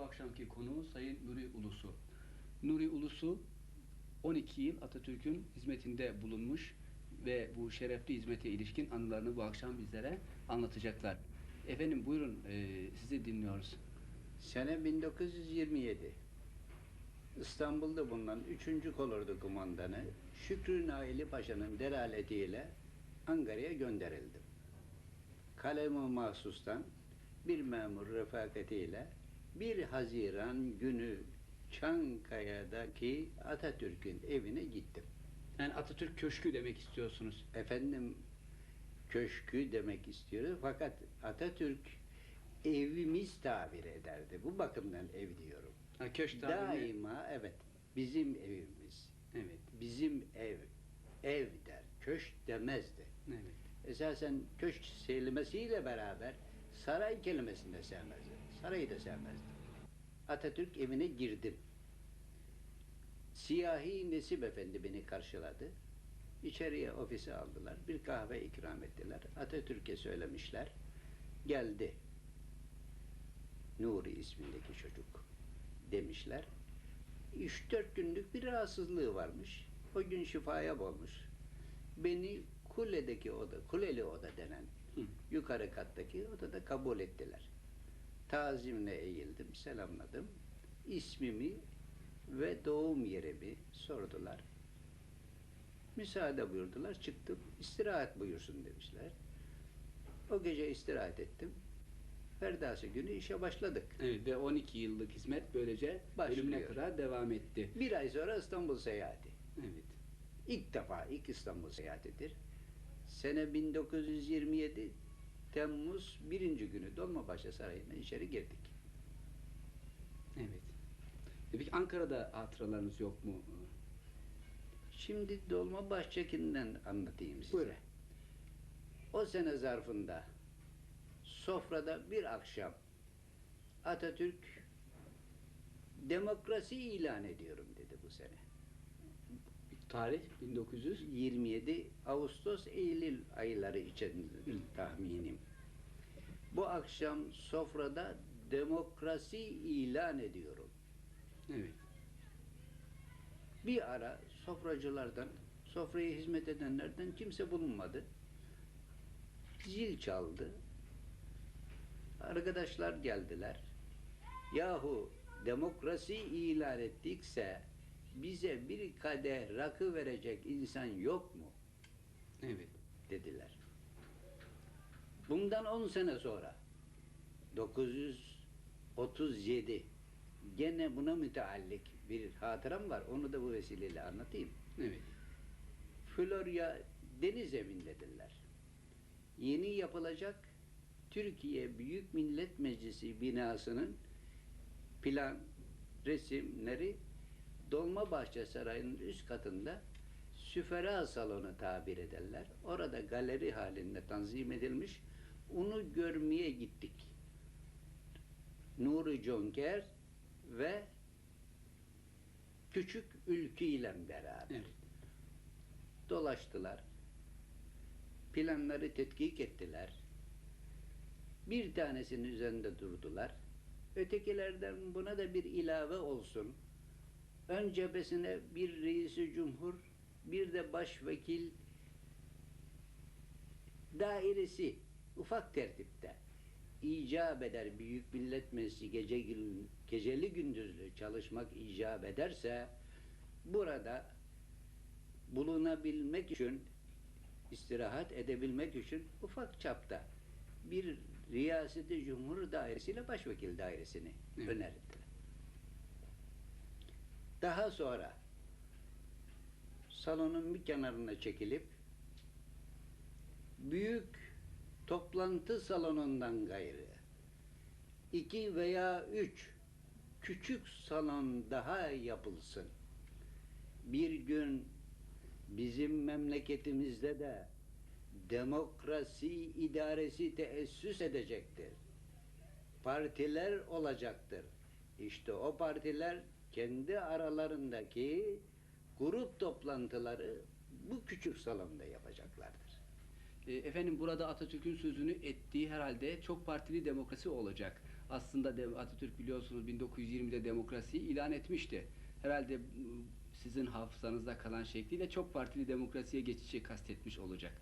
bu akşamki konuğu Sayın Nuri Ulusu. Nuri Ulusu 12 yıl Atatürk'ün hizmetinde bulunmuş ve bu şerefli hizmete ilişkin anılarını bu akşam bizlere anlatacaklar. Efendim buyurun e, sizi dinliyoruz. Sene 1927. İstanbul'da bulunan 3. kolordu kumandanı Şükrü Naili Paşa'nın delaletiyle Ankara'ya gönderildim. Kalemi mahsustan bir memur refakatiyle 1 Haziran günü Çankaya'daki Atatürk'ün evine gittim. Yani Atatürk Köşkü demek istiyorsunuz. Efendim köşkü demek istiyoruz fakat Atatürk evimiz tabir ederdi. Bu bakımdan ev diyorum. Ha, köşk Daima evet bizim evimiz. Evet, Bizim ev. Ev der. Köşk demezdi. evet. Esasen köşk kelimesiyle beraber saray kelimesini de sevmezdi. Sarayı da sevmezdi. Atatürk evine girdim. Siyahi Nesip Efendi beni karşıladı. İçeriye ofise aldılar. Bir kahve ikram ettiler. Atatürk'e söylemişler. Geldi. Nuri ismindeki çocuk demişler. 3-4 günlük bir rahatsızlığı varmış. O gün şifaya bulmuş. Beni kuledeki oda, kuleli oda denen yukarı kattaki odada kabul ettiler. Tazimle eğildim, selamladım. İsmimi ve doğum yerimi sordular. Müsaade buyurdular, çıktım. İstirahat buyursun demişler. O gece istirahat ettim. Perdası günü işe başladık. Evet ve 12 yıllık hizmet böylece Başlıyor. ölümüne kadar devam etti. Bir ay sonra İstanbul seyahati. Evet. İlk defa ilk İstanbul seyahatidir. Sene 1927 Temmuz birinci günü Dolmabahçe Sarayı'na içeri girdik. Evet. Peki Ankara'da hatıralarınız yok mu? Şimdi Dolmabahçe'kinden anlatayım size. Buyurun. O sene zarfında sofrada bir akşam Atatürk demokrasi ilan ediyorum dedi bu sene. Tarih 1900. 27 Ağustos Eylül ayları için tahminim. Bu akşam sofrada demokrasi ilan ediyorum. Evet. Bir ara sofracılardan, sofraya hizmet edenlerden kimse bulunmadı. Zil çaldı. Arkadaşlar geldiler. Yahu demokrasi ilan ettikse bize bir kadeh rakı verecek insan yok mu? Evet. dediler. Bundan 10 sene sonra 937 gene buna müteallik bir hatıram var. Onu da bu vesileyle anlatayım. Evet. Florya deniz evindedirler. Yeni yapılacak Türkiye Büyük Millet Meclisi binasının plan resimleri Dolmabahçe Sarayı'nın üst katında süfera salonu tabir ederler. Orada galeri halinde tanzim edilmiş. Onu görmeye gittik. Nuri Jonker ve Küçük Ülkü ile beraber Evet. dolaştılar. Planları tetkik ettiler. Bir tanesinin üzerinde durdular. Ötekilerden buna da bir ilave olsun. Ön cephesine bir reisi cumhur, bir de başvekil dairesi ufak tertipte icap eder Büyük Millet Meclisi gece gün- geceli gündüzlü çalışmak icap ederse burada bulunabilmek için istirahat edebilmek için ufak çapta bir riyaseti cumhur dairesiyle başvekil dairesini Evet. önerdiler. Daha sonra salonun bir kenarına çekilip büyük toplantı salonundan gayrı iki veya üç küçük salon daha yapılsın. Bir gün bizim memleketimizde de demokrasi idaresi teessüs edecektir. Partiler olacaktır. İşte o partiler kendi aralarındaki grup toplantıları bu küçük salonda yapacaklardır. E, Efendim burada Atatürk'ün sözünü ettiği herhalde çok partili demokrasi olacak. aslında Atatürk biliyorsunuz 1920'de demokrasiyi ilan etmişti. Herhalde sizin hafızanızda kalan şekliyle çok partili demokrasiye geçişi kastetmiş olacak.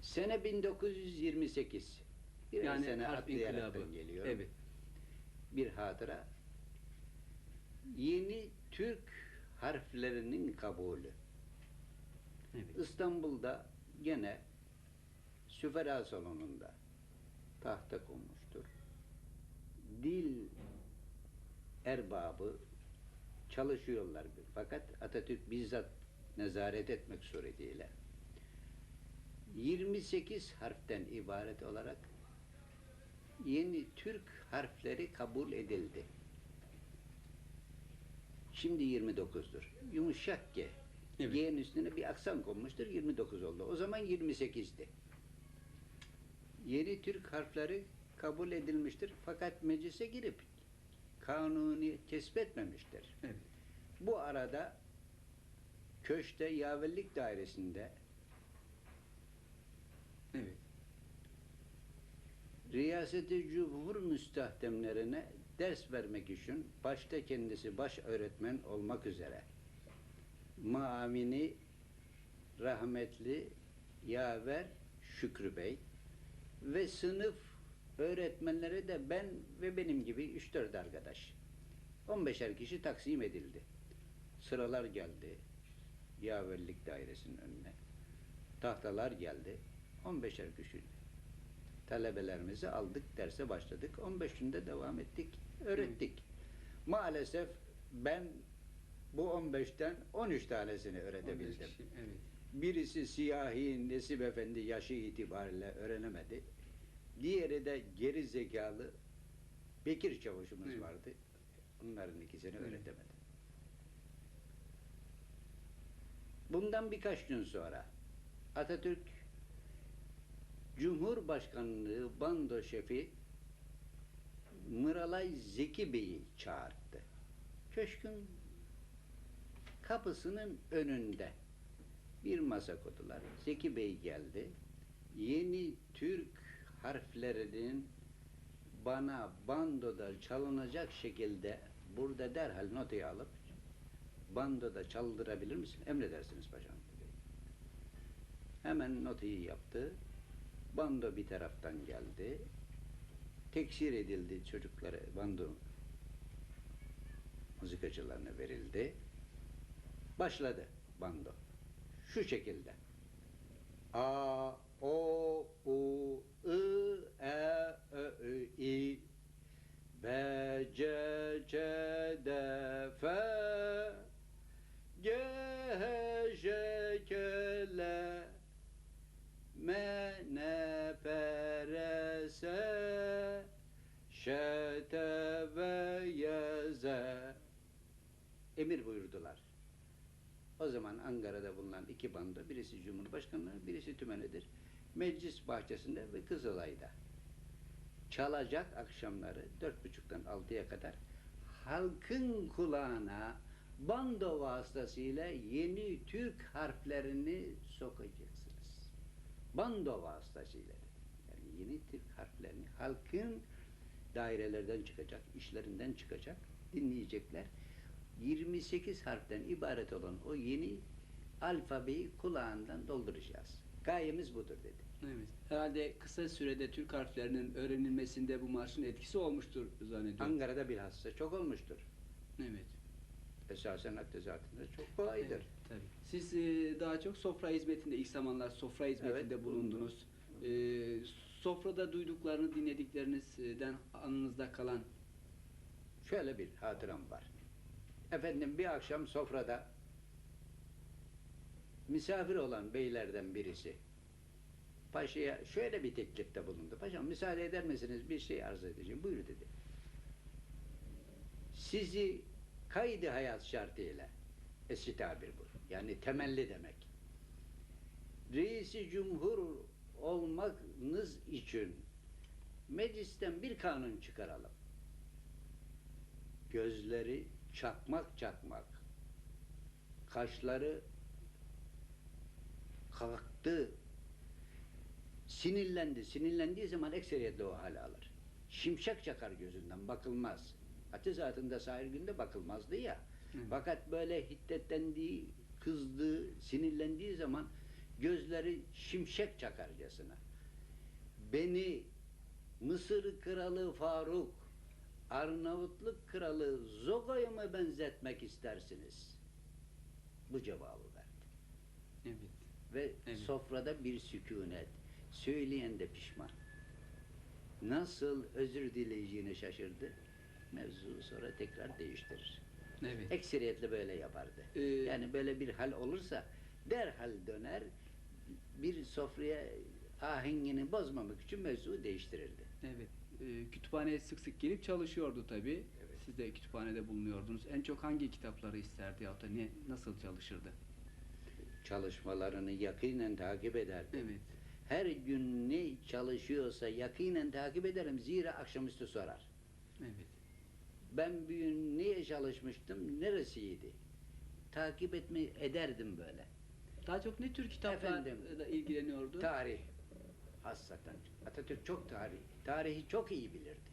Sene 1928. Bir yani sene harf inkılabı. geliyor. Evet. Bir hatıra. Yeni Türk harflerinin kabulü. Evet. İstanbul'da gene süfera salonunda tahta konmuştur. Dil erbabı çalışıyorlar. Fakat Atatürk bizzat nezaret etmek suretiyle 28 harften ibaret olarak yeni Türk harfleri kabul edildi. Şimdi 29'dur. Yumuşak G. Evet. G'nin üstüne bir aksan konmuştur. 29 oldu. O zaman 28'di. Yeni Türk harfleri kabul edilmiştir. Fakat meclise girip kanuni kesbetmemiştir. Evet. Bu arada köşte yaverlik dairesinde Evet. Riyaseti Cumhur müstahdemlerine ders vermek için başta kendisi baş öğretmen olmak üzere Maamini rahmetli Yaver Şükrü Bey ve sınıf öğretmenleri de ben ve benim gibi 3-4 arkadaş. 15'er kişi taksim edildi. Sıralar geldi Yaverlik dairesinin önüne. Tahtalar geldi. 15'er kişi talebelerimizi aldık, derse başladık. 15 günde devam ettik, öğrettik. Maalesef ben bu 15'ten 13 tanesini öğretebildim. Evet. Birisi siyahi Nesip Efendi yaşı itibariyle öğrenemedi. Diğeri de geri zekalı Bekir Çavuşumuz Evet. vardı. Onların ikisini Evet. öğretemedi. Bundan birkaç gün sonra Atatürk Cumhurbaşkanlığı bando şefi Mıralay Zeki Bey'i çağırdı. Köşkün kapısının önünde bir masa koydular. Zeki Bey geldi. Yeni Türk harflerinin bana bandoda çalınacak şekilde burada derhal notayı alıp bandoda çaldırabilir misin? Emredersiniz paşam. Hemen notayı yaptı. Bando bir taraftan geldi. Teksir edildi çocukları bando mızıkacılarına verildi. Başladı bando. Şu şekilde. A, O, U, I, E, Ö, Ü, İ, B, C, C, D, F, G, H, J, K, L, M, N, Ş, T, V, Y, Z. Emir buyurdular. O zaman Ankara'da bulunan iki bando, birisi Cumhurbaşkanlığı, birisi Tümenidir. Meclis bahçesinde ve Kızılay'da. Çalacak akşamları dört buçuktan altıya kadar halkın kulağına bando vasıtasıyla yeni Türk harflerini sokacaksınız. Bando vasıtasıyla. Yani yeni Türk harflerini halkın dairelerden çıkacak, işlerinden çıkacak, dinleyecekler. 28 harften ibaret olan o yeni alfabeyi kulağından dolduracağız. Gayemiz budur dedi. Evet. Herhalde kısa sürede Türk harflerinin öğrenilmesinde bu marşın etkisi olmuştur zannediyorum. Ankara'da bilhassa çok olmuştur. Evet. Esasen hattezatında çok kolaydır. Evet, tabii. Siz e, daha çok sofra hizmetinde, ilk zamanlar sofra hizmetinde Evet, bulundunuz. E, sofrada duyduklarını, dinlediklerinizden anınızda kalan Şöyle bir hatıram var. Efendim bir akşam sofrada misafir olan beylerden birisi paşaya şöyle bir teklifte bulundu. Paşam müsaade eder misiniz bir şey arz edeceğim. Buyur dedi. Sizi kaydı hayat şartıyla eski tabir bu. Yani temelli demek. Reisi cumhur olmanız için meclisten bir kanun çıkaralım. Gözleri çakmak çakmak. Kaşları kalktı. Sinirlendi. Sinirlendiği zaman ekseriyetle o hal alır. şimşek çakar gözünden bakılmaz. Hatta zatında sahir günde bakılmazdı ya. Evet. Fakat böyle hiddetlendiği, kızdığı, sinirlendiği zaman gözleri şimşek çakarcasına. Beni Mısır kralı Faruk, Arnavutluk kralı Zoga'ya mı benzetmek istersiniz? Bu cevabı verdi. Evet. Ve Evet. sofrada bir sükunet. Söyleyen de pişman. Nasıl özür dileyeceğini şaşırdı. Mevzu sonra tekrar değiştirir. Evet. Ekseriyetle böyle yapardı. Ee, yani böyle bir hal olursa derhal döner bir sofraya ahengini bozmamak için mevzu değiştirirdi. Evet. Ee, kütüphaneye sık sık gelip çalışıyordu tabii. Evet. Siz de kütüphanede bulunuyordunuz. En çok hangi kitapları isterdi ya da ne nasıl çalışırdı? Çalışmalarını yakinen takip ederdi. Evet. Her gün ne çalışıyorsa yakinen takip ederim zira akşamüstü sorar. Evet. Ben bir gün neye çalışmıştım, neresiydi? Takip etme ederdim böyle. Daha çok ne tür kitaplarla ilgileniyordu? Tarih. Hassaten. Atatürk çok tarih. Tarihi çok iyi bilirdi.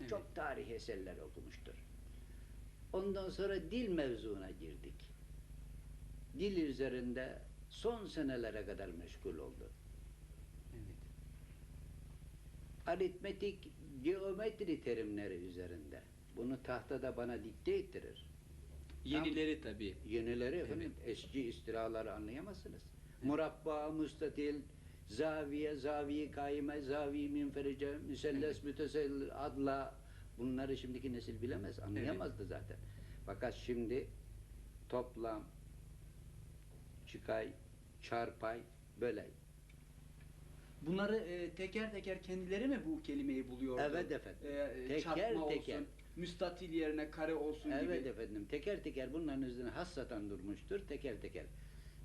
Evet. Çok tarih eserler okumuştur. Ondan sonra dil mevzuna girdik. Dil üzerinde son senelere kadar meşgul oldu. Evet. Aritmetik, geometri terimleri üzerinde. Bunu tahtada bana dikte ettirir. Yenileri tabii. Yenileri efendim eski istilaları anlayamazsınız. Murabba, müstatil, zaviye, zaviye kaime, zaviye minferice, müselles, müteselli, adla bunları şimdiki nesil bilemez, anlayamazdı zaten. Fakat şimdi toplam, çıkay, çarpay böyle. Bunları e, teker teker kendileri mi bu kelimeyi buluyordu? Evet efendim. E, e, Teker teker. olsun, müstatil yerine kare olsun Evet gibi. efendim teker teker bunların üzerine hassatan durmuştur teker teker.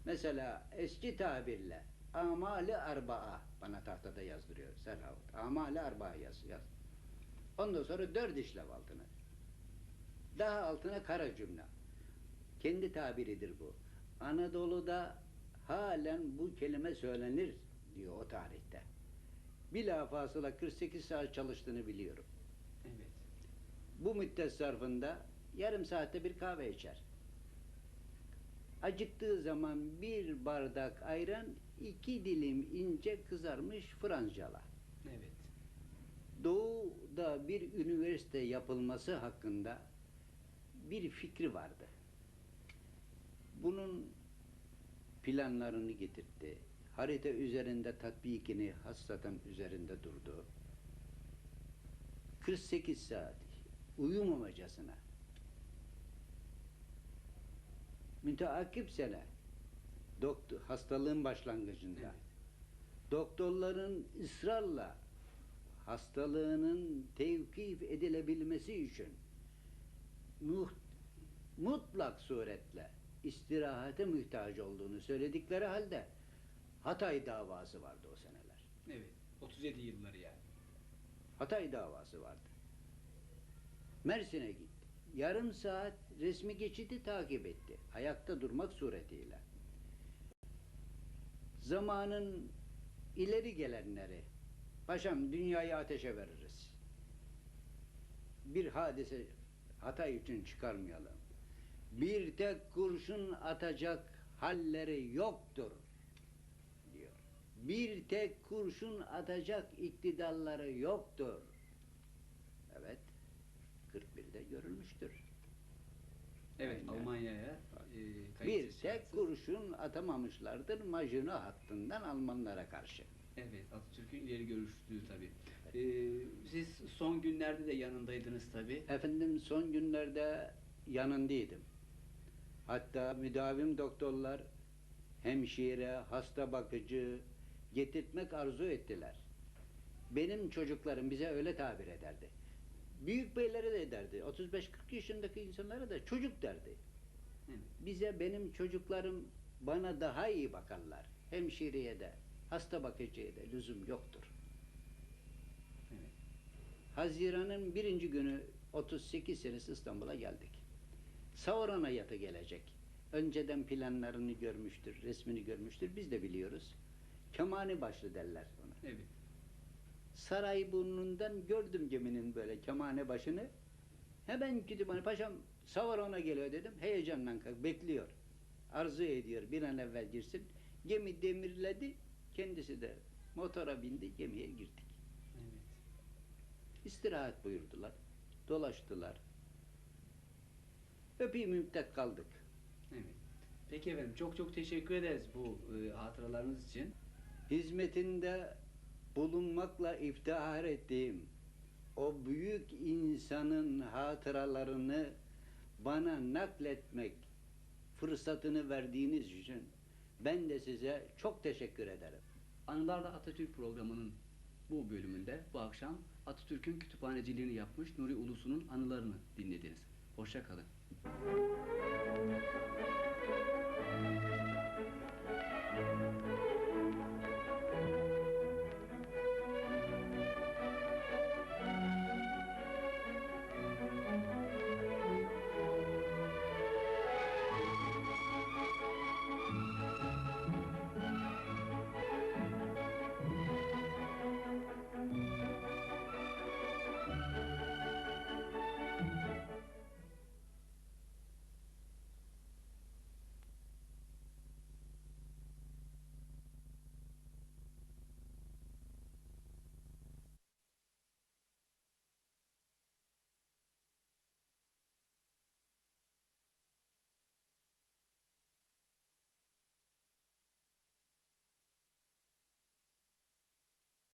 Mesela eski tabirle amali arbaa bana tahtada yazdırıyor Serhavut. Amali arbaa yaz, yaz. Ondan sonra dört işlev altına. Daha altına kara cümle. Kendi tabiridir bu. Anadolu'da halen bu kelime söylenir diyor o tarihte. Bilafasıla 48 saat çalıştığını biliyorum. Bu müddet zarfında yarım saatte bir kahve içer. Acıktığı zaman bir bardak ayran, iki dilim ince kızarmış Fransızcala. Evet. Doğu'da bir üniversite yapılması hakkında bir fikri vardı. Bunun planlarını getirtti. Harita üzerinde tatbikini hassaten üzerinde durdu. 48 saat uyumamacasına müteakip sene doktor, hastalığın başlangıcında Evet. doktorların ısrarla hastalığının tevkif edilebilmesi için mutlak suretle istirahate muhtaç olduğunu söyledikleri halde Hatay davası vardı o seneler. Evet. 37 yılları yani. Hatay davası vardı. Mersin'e gitti. Yarım saat resmi geçidi takip etti. Ayakta durmak suretiyle. Zamanın ileri gelenleri, paşam dünyayı ateşe veririz. Bir hadise Hatay için çıkarmayalım. Bir tek kurşun atacak halleri yoktur diyor. Bir tek kurşun atacak iktidarları yoktur. Evet. Almanya'ya e, Bir tek şartsız. kurşun atamamışlardır Maginot hattından Almanlara karşı. Evet, Atatürk'ün ileri görüşlüğü tabii. Ee, siz son günlerde de yanındaydınız tabii. Efendim son günlerde yanındaydım. Hatta müdavim doktorlar hemşire, hasta bakıcı getirtmek arzu ettiler. Benim çocuklarım bize öyle tabir ederdi. Büyük beylere de ederdi. 35-40 yaşındaki insanlara da çocuk derdi. Evet. Bize benim çocuklarım bana daha iyi bakarlar. Hemşireye de, hasta bakıcıya da lüzum yoktur. Evet. Haziran'ın birinci günü 38 senesi İstanbul'a geldik. Sauron'a yatı gelecek. Önceden planlarını görmüştür, resmini görmüştür. Biz de biliyoruz. Kemani başlı derler ona. Evet. Sarayburnu'ndan gördüm geminin böyle kemane başını. Hemen kütüphane paşam savar ona geliyor dedim. Heyecanla bekliyor. Arzu ediyor bir an evvel girsin. Gemi demirledi. Kendisi de motora bindi gemiye girdik. Evet. İstirahat buyurdular. Dolaştılar. Öpeyim müddet kaldık. Evet. Peki efendim çok çok teşekkür ederiz bu e, hatıralarınız için. Hizmetinde bulunmakla iftihar ettiğim o büyük insanın hatıralarını bana nakletmek fırsatını verdiğiniz için ben de size çok teşekkür ederim. Anılarla Atatürk programının bu bölümünde bu akşam Atatürk'ün kütüphaneciliğini yapmış Nuri Ulusu'nun anılarını dinlediniz. Hoşça kalın.